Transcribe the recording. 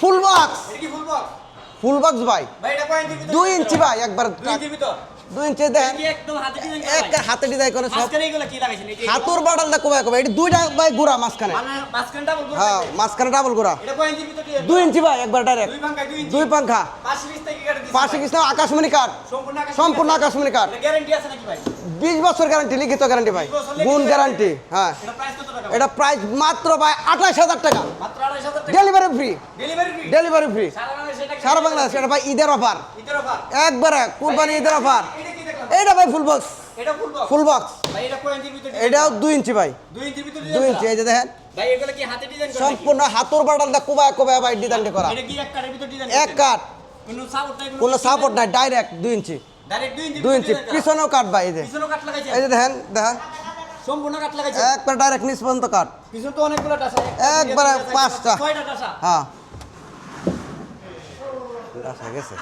Full box full box ভাই। দুই ইঞ্চি ভাই একবার দুই ইঞ্চি এক? হাতে ডিজাইন করে সব। হাতুর এটি দুইটা ভাই গুড়া মাঝখানে। মানে হ্যাঁ মাঝখানে ডাবল গুড়া। দুই ইঞ্চি ভাই একবার ডাইরেক্ট দুই পাঙ্খা পাশে আকাশমণি কাঠ। সম্পূর্ণ আকাশমণি কাঠ। বিশ বছর গ্যারান্টি লিখিত গ্যারান্টি ভাই। গুণ গ্যারান্টি হ্যাঁ। এটা প্রাইস মাত্র ভাই আঠাশ হাজার টাকা। ডেলিভারি ফ্রি ডেলিভারি ফ্রি সারা বাংলাদেশে এটা ভাই ঈদের অফার একবারে কুরবানি ঈদের অফার। এটা এইটা ভাই ফুল বক্স ফুল বক্স এটাও দুই ইঞ্চি ভাই। দুই ইঞ্চি এই যে দেখেন? সম্পূর্ণ হাতুর বাডাল দা কোবায় কোবায় ভাই ডিজাইনটা করা। এক কাঠ। কোনো সাপোর্ট নাই ডাইরেক্ট দুই ইঞ্চি। দুই ইঞ্চি। পিছনেও কাঠ ভাই এই যে। এই যে দেখেন দেখেন। সম্পূর্ণ কাট লাগাইছে একবার ডাইরেক্ট নিচ পর্যন্ত কাঠ। পিছনে তো অনেকগুলো টাসা একবারে পাঁচটা। ছয়টা টাসা হ্যাঁ গেছে।